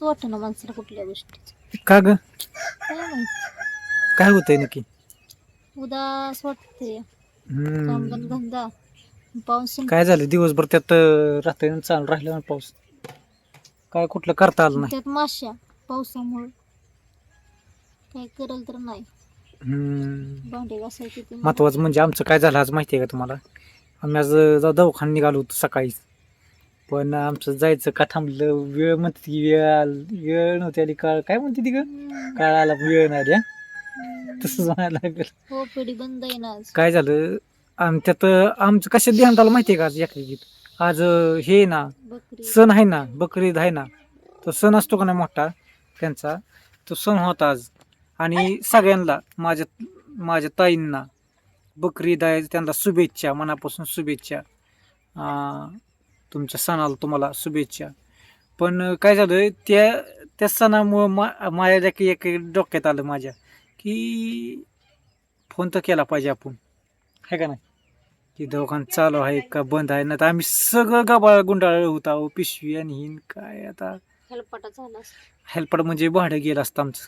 करावंच वाटतं ना माणसाला कुठल्या गोष्टी का ग? काय माहीत. काय होतंय नक्की? उदास वाटते हम्म. कामधन धंदा. पाऊस काय झालं? दिवसभर त्यात अं, रात्री चालू राहिला ना पाऊस. काय कुठलं करता आलं नाही. त्यात माश्या पावसामुळे. काय करल तर नाही. हम्म. भांडे घासायचे ते. महत्वाचं म्हणजे आमचं काय झालं आज माहिती आहे का तुम्हाला? आम्ही आज अं, दवाखान्यात निघालो होतो सकाळीच. पण आमचं जायचं का थांबलं? वेळ म्हणते ती वेळ आल- वेळ नव्हती आली. काळ काय म्हणते ती ग. काळ आला पण वेळ नाही आली हा? हम्म. तसंच म्हणायला लागेल. हो पिढी बंद आहे ना आज. काय झालं? आणि त्यात आमचं कशात ध्यान आलं माहिती आहे का आज यात्रेत आज अं, हे आहे ना बकरी. सण आहे ना बकरीद आहे ना तो सण असतो का नाही मोठा? त्यांचा तो सण होता आज. आणि सगळ्यांना माझ्या माझ्या ताईंना बकरीद आहे त्यांना शुभेच्छा मनापासून शुभेच्छा. अं, तुमच्या सणाला तुम्हाला शुभेच्छा. पण काय झालं त्या त्या सणामुळं मा माझ्या एक डोक्यात आलं माझ्या की फोन तर केला पाहिजे आपण. आहे का नाही? की दवाखान चालू आहे का बंद आहे? ना तर आम्ही सगळं गाबाळ गुंडाळ होता अहो, पिशवी आणि हिन काय आता? हेलपाटा झाला. हेल्पड म्हणजे भाडं गेलं असतं आमचं.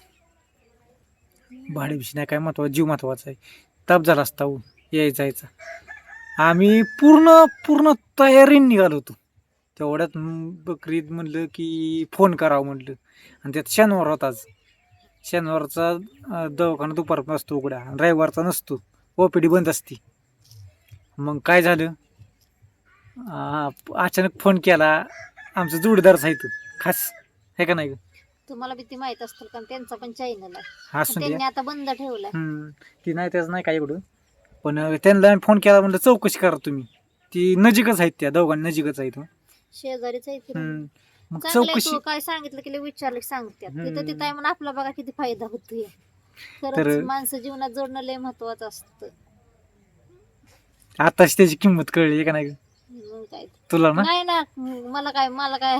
भाड्याविषयी नाही काय महत्वाचं जीव महत्त्वाचा आहे. ताप झाला असता हो यायचा यायचा. आम्ही पूर्ण पूर्ण तयारीने निघालो होतो. तेवढ्यात बकरीद म्हणलं की फोन करावं म्हणलं. आणि त्यात शनिवार होता आज. शनिवारचा दवाखाना दुपारपर्यंत असतो उघडा. आणि रविवारचा नसतो. ओपीडी बंद असते. मग काय झालं? अचानक फोन केला. आमचं जोडीदारच आहे तो. खास. आहे का नाही ग? तुम्हाला बी ती माहीत असतील कारण त्यांचा पण चॅनल आहे. हा त्यांनी आता बंद हम्म. ती नाही त्याचं नाही काय एवढं? पण त्यांना आम्ही फोन केला म्हणलं चौकशी करा तुम्ही ती नजीकच आहेत त्या दोघांनी नजीकच आहेत हं. शेजारीच आहे ती हम्म. मग चांगलं आहे चौकशी तू काय सांगितलं की लय विचारलं की सांगतात तिथं. तिथं आहे म्हणून आपला बघा किती फायदा होतोय तर- खरंच माणसं जीवनात जोडणं लय महत्वाचं असतं आताच त्याची किंमत कळली का नाही? मग काय. तुला ना नाही ना मला काय मला काय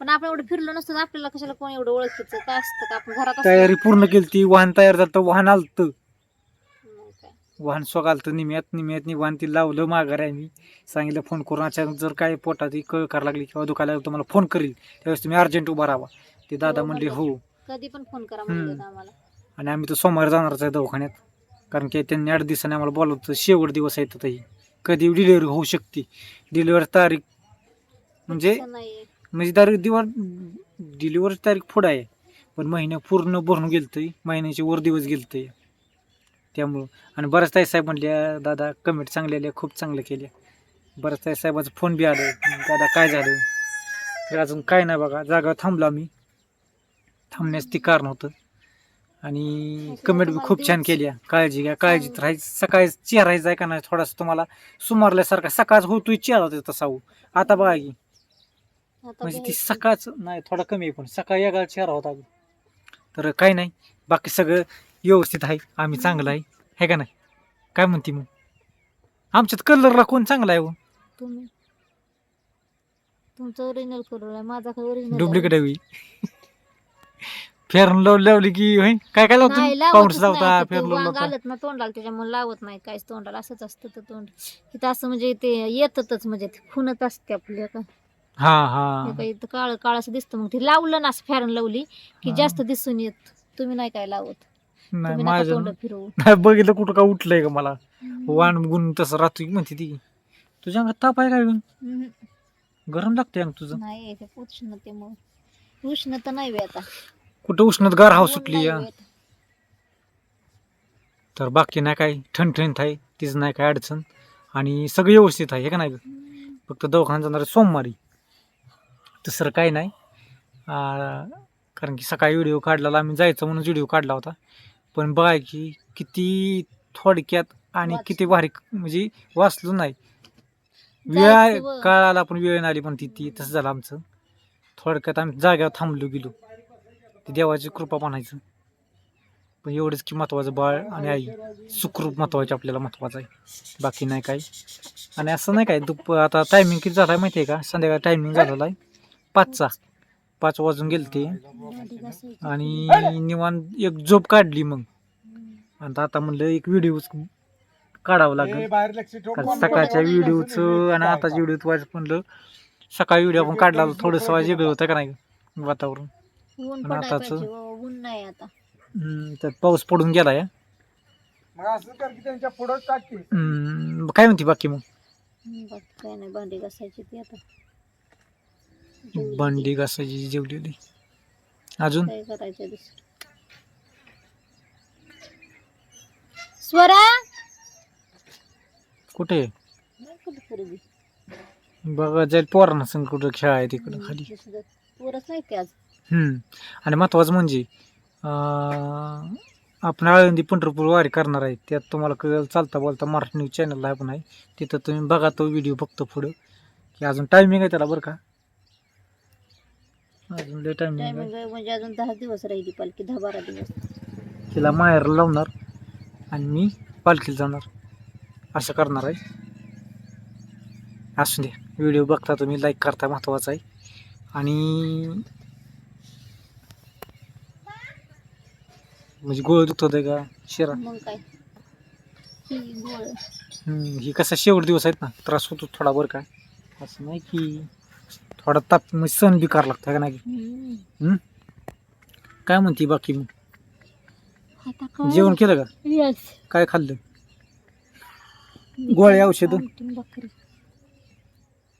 पण आपण एवढं फिरलो नसतो तर आपल्याला कशाला कोण एवढं ओळखीचं काय असतं का आपण घरात असतो तयारी पूर्ण केली ती वाहन तयार झालं वाहन आलतं. वाहन स्वगालतं निम्यात निम्यात वाहन ती लावलं माघार आहे मी सांगितलं फोन करून अचानक जर काय पोटात कळ करायला लागली किंवा दुखायला लागलं तुम्हाला फोन करील त्यावेळेस तुम्ही अर्जंट उभा राहा. ते दादा हो, म्हणले म्हणले. हो. कधी पण फोन करा आम्हाला. आणि आम्ही तर सोमवारी जाणारच आहे दवाखान्यात. कारण की त्यांनी आठ दिवसांनी आम्हाला बोलवतं शेवट दिवस आहेत ही कधी डिलिव्हरी होऊ शकते. डिलिव्हरी तारीख म्हणजे. म्हणजे तारीख दिवस डिलिव्हरी तारीख पुढं आहे. पण महिना पूर्ण भरून गेलतं महिन्याचे वर दिवस गेलतं त्यामुळं. आणि बऱ्याच ताई साहेब म्हणल्या दादा कमेंट चांगल्या आल्या खूप चांगलं केल्या बऱ्याच ताई साहेबाचा फोन बी आलं. दादा काय झालं? तर अजून काय नाही बघा जागा थांबलो आम्ही. थांबण्यास ती कारण होतं. आणि कमेंट बी खूप छान केल्या. काळजी घ्या काळजीत राहायचं सकाळी चेहरायचं आहे का नाही थोडासा तुम्हाला? सुमारल्यासारखा सकाळच होतोय चेहरा होता तसा हो. आता बघा की. म्हणजे ती. सकाळच नाही थोडा कमी आहे पण सकाळी वेगळा चेहरा होता. तर काय नाही. बाकी सगळं व्यवस्थित आहे आम्ही चांगलं आहे. हे का नाही? काय म्हणते मग? आमच्यात कलरला कोण चांगला आहे हो? तुम्ही. तुमचं ओरिजिनल कलर आहे माझा काय ओरिजिनल डुप्लिकेट आहे फेरन लावली लावली की होय? काय काय लावतो पाऊस लावतच लावता नाही ते फेरन वांग लावता. आलत ना तोंडाला त्याच्यामुळे लावत नाही. काहीच तोंडाला असंच असतं तर तोंड. तिथं असं म्हणजे ते येतच म्हणजे ते खुनत असते आपल्या का हा हे. हा काही काळ काळ असं दिसतं. मग ते लावलं ना असं फॅरन लावली की हा. जास्त दिसून येत. तुम्ही नाही काय लावत. नाही माझं फिरवू. नाही बघितलं कुठं का उठलंय का मला. वाण गुण तसं राहतो की म्हणते ती. तुझ्या अंगात ताप आहे गं? हम्म. गरम लागतंय अंग तुझं. नाही ते उष्णतेमुळे उष्णता नाही बे आता. कुठं उष्णत गार हाव ऊन सुटली नाही या. बे आता. तर बाकी नाही काय ठणठणीत आहे तिचं नाही काय अडचण. आणि सगळं व्यवस्थित आहे हे का नाही गं? हम्म. फक्त दवाखान्यात जाणार आहे सोमवारी. तसं काही नाही. आ, कारण की सकाळी व्हिडिओ काढलेला आम्ही जायचं म्हणून व्हिडिओ काढला होता. पण बघा की किती थोडक्यात आणि. किती भारी म्हणजे वाचलो नाही. जायचं वेळ व- काळ आला पण वेळ नाही आली पण ती ती तसं झालं आमचं. थोडक्यात आम्ही जाग्यावर थांबलो गेलो. ती देवाची कृपा म्हणायचं. पण एवढंच की महत्वाचं बाळ आणि आई. सुखरूप महत्वाचं आपल्याला महत्वाचं आहे. बाकी नाही काही. आणि असं नाही काय दुप आता टायमिंग किती झाला आहे माहिती आहे का? संध्याकाळ टायमिंग झालेला आहे. पाचचा. पाच वाजून गेले ते. भांडी घासायची. आणि निवांत एक झोप काढली मग. आणि आता म्हणलं एक व्हिडिओ काढावं लागेल. कारण सकाळच्या व्हिडिओचं आणि आताच्या व्हिडिओत व्हायचं म्हणलं सकाळी व्हिडिओ आपण काढला थोडंसं वेगळं होतं का नाही वातावरण? आणि आताचं? पाहिजे ऊन नाही आता. हम्म, त्यात पाऊस पडून गेला या मग असं कर की त्यांच्या पुढं टाकते हम्म, काय म्हणते बाकी मग? काय नाही भांडी घासायची ती आता. भांडी घासायची जेवलेली अजून? काय करायचं दुसरं? स्वरा! कुठे? नाही कुठं पोरगी. बघा जाईल पोरांना संग कुठं खेळ आहे तिकडं खाली. दुसरं पोरच नाही ते आज? हम्म. आणि महत्वाचं म्हणजे अं, आपण आळंदी पंढरपूर वारी करणार आहे. त्यात तुम्हाला कळेल चालता बोलता मराठी न्यूज चॅनल आहे पण आहे. तिथं तुम्ही बघा तो व्हिडिओ फक्त पुढं. की अजून टायमिंग आहे त्याला बरं का? अजून लय टायमिंग आहे टायमिंग म्हणजे अजून दहा दिवस राहिली पालखी दहा बारा दिवस. तिला माहेरला लावणार आणि मी पालखीला जाणार. असं करणार आहे. असू द्या व्हिडिओ बघता तुम्ही लाईक करता महत्त्वाचं आहे. आणि म्हणजे गोळ दुखत होते का शिरा? मग काय? ही गोळ. हम्म, ही कसा शेवट दिवस आहेत ना त्रास होतो थोडा बरं का. असं नाही की थोडा ताप म्हणजे सण बी करावं लागतं का नाही हम्म. हम्म? काय म्हणते बाकी मग आता काय जेवण केलं का Yes. काय खाल्लं गोळ्या औषधं? आमटी भाकरी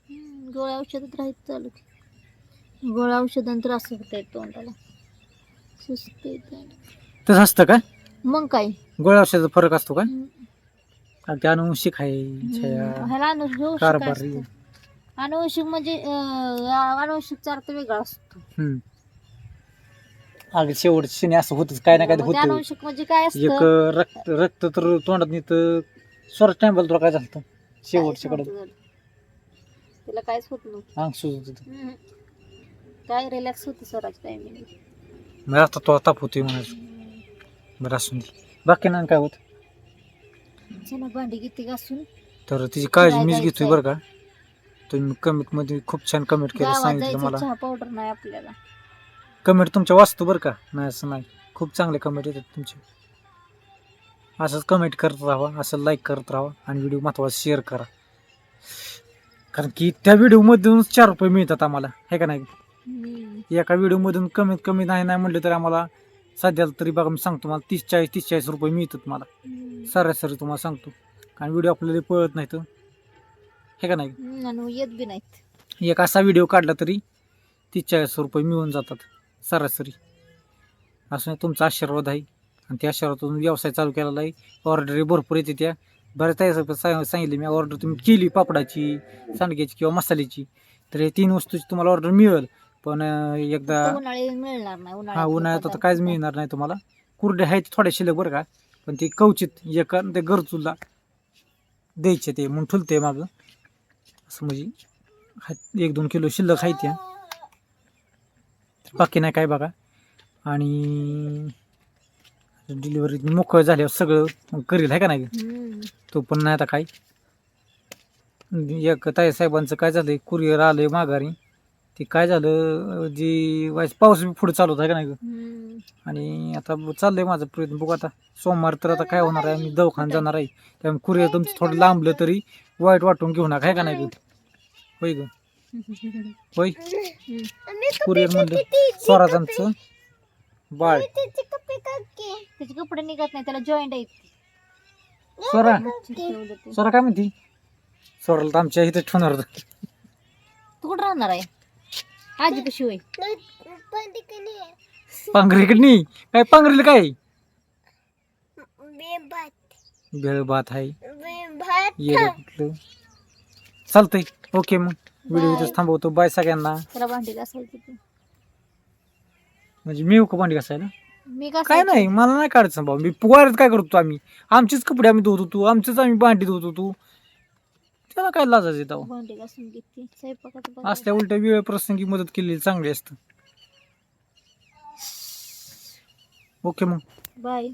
हम्म, गोळ्या औषधात राहत चालू की. गोळ्या औषधांत त्रास होत आहे तोंडाला सुस्त येते तसं असतं का मग काय गोळ्या औषधाचा फरक असतो का हम्म. आणि ते अनुवंशिक आहे छया ह्याला कारभारी. अनुवंशिक म्हणजे अं, अनुवंशिकचा अर्थ वेगळा असतो. हम्म. शनी असं होतच काय ना काय म्हणजे होतं अनुवंशिक म्हणजे काय एक असतं रक्त रक्त तर तोंडात नाही तर स्वरा टाइमला तुला काय झालं शेवटच्या कडे झालं. तिला काहीच होत नव्हतं. अंग सुजत होतं. हम्म. काय रिलॅक्स होते स्वराच्या टायमिंग मग आता तो ताप होतोय म्हणायचं. बरं असून दे. बाकी नाही काय होत? चला भांडी किती घासून. तर तिची काळजी काय मीच? घेतोय बरं का? तुम्ही कमेंटमध्ये खूप छान कमेंट केलं गावात सांगितलं जायचं मला. चहा पावडर नाही आपल्याला. कमेंट तुमच्या वाचतो बरं का? नाही असं नाही. खूप चांगले कमेंट येतात तुमचे. असंच कमेंट करत राहा असं लाईक करत राहा आणि व्हिडिओ महत्त्वाचा शेअर करा. कारण की त्या व्हिडिओमधूनच चार रुपये मिळतात आम्हाला. हे का नाही? हम्म. एका व्हिडिओमधून कमीत कमी नाही नाही म्हटलं तर आम्हाला सध्याला तरी बघा मी सांगतो मला तीस चाळीस तीस चाळीस रुपये मिळतात मला. हम्म. सरासरी तुम्हाला सांगतो. कारण व्हिडिओ आपल्याला पळत नाही तर हे का नाही? आणि येत बी नाहीत. एक असा व्हिडिओ काढला तरी तीस चाळीस रुपये मिळून जातात सरासरी. असं तुमचा आशीर्वाद आहे. आणि त्या आशीर्वादातून व्यवसाय चालू केलेला आहे. ऑर्डरी भरपूर येते त्या. बऱ्याच सा- सांगितले मी ऑर्डर तुम्ही केली पापडाची सांडग्याची किंवा मसाल्याची. तर हे तीन वस्तूची तुम्हाला ऑर्डर मिळेल. पण अं, एकदा फक्त उन्हाळी मिळणार नाही हा उन्हाळ्यात आता काहीच. मिळणार नाही तुम्हाला. कुरडे आहेत थोड्या शिल्लक बरं का. पण ते कवचित एका ते गरजूला द्यायचे ते म्हणून ठुलते मागं. असं म्हणजे एक दोन किलो शिल्लक आहे त्या. बाकी नाही काय बघा. आणि डिलिव्हरी मोकळं झाल्यावर सगळं करील आहे का नाही. तो पण नाही आता काय. एक ताई साहेबांचं काय झालं कुरिअर आलंय माघारी. ते काय झालं जी वाईस पाऊस बी पुढे चालू होता का नाही गं? हम्म. आणि आता ब- चाललंय माझं प्रयत्न. बघू आता सोमवार तर आता काय होणार आहे? मी दवाखान्यात जाणार आहे. त्यामुळे कुरिअर तुमचं थोडं लांबलं तरी वाईट वाटून घेऊ नका आहे का नाही गं? होय ग? होय? कुरिअर म्हणलं स्वराज आमचं. बाळ. त्याचे कपडे निघत नाही त्याला जॉईंट आहेत स्वरा मच्छर ठेवलं ते. स्वरा काय म्हणती? स्वराला तर आमच्या इथे ठेवणार होतं. तू कुठं राहणार आहे? आजी कशी होय? पांघरीकडे नाही. काय पांघरीला काय? भेळ भात आहे. येडं कुठलं? चालतंय. ओके मग. व्हिडिओ इथेच थांबवतो. बाय सगळ्यांना. त्याला भांडी घासायची ती म्हणजे मी येऊ का भांडी घासायला? मी काय घासायची. नाही. मला नाही काढायचं भाऊ. मी पुवाऱ्यात काय करतो आम्ही? आमचेच कपडे आम्ही धुत होतो आमचेच आम्ही भांडी धुत होतो त्याला काय लाजायचं येतं भांडी घासून घेते स्वयंपाकाचं बघा. असल्या उलट्या वेळ प्रसंगी मदत केलेली चांगली असतं. ओके मग. बाय.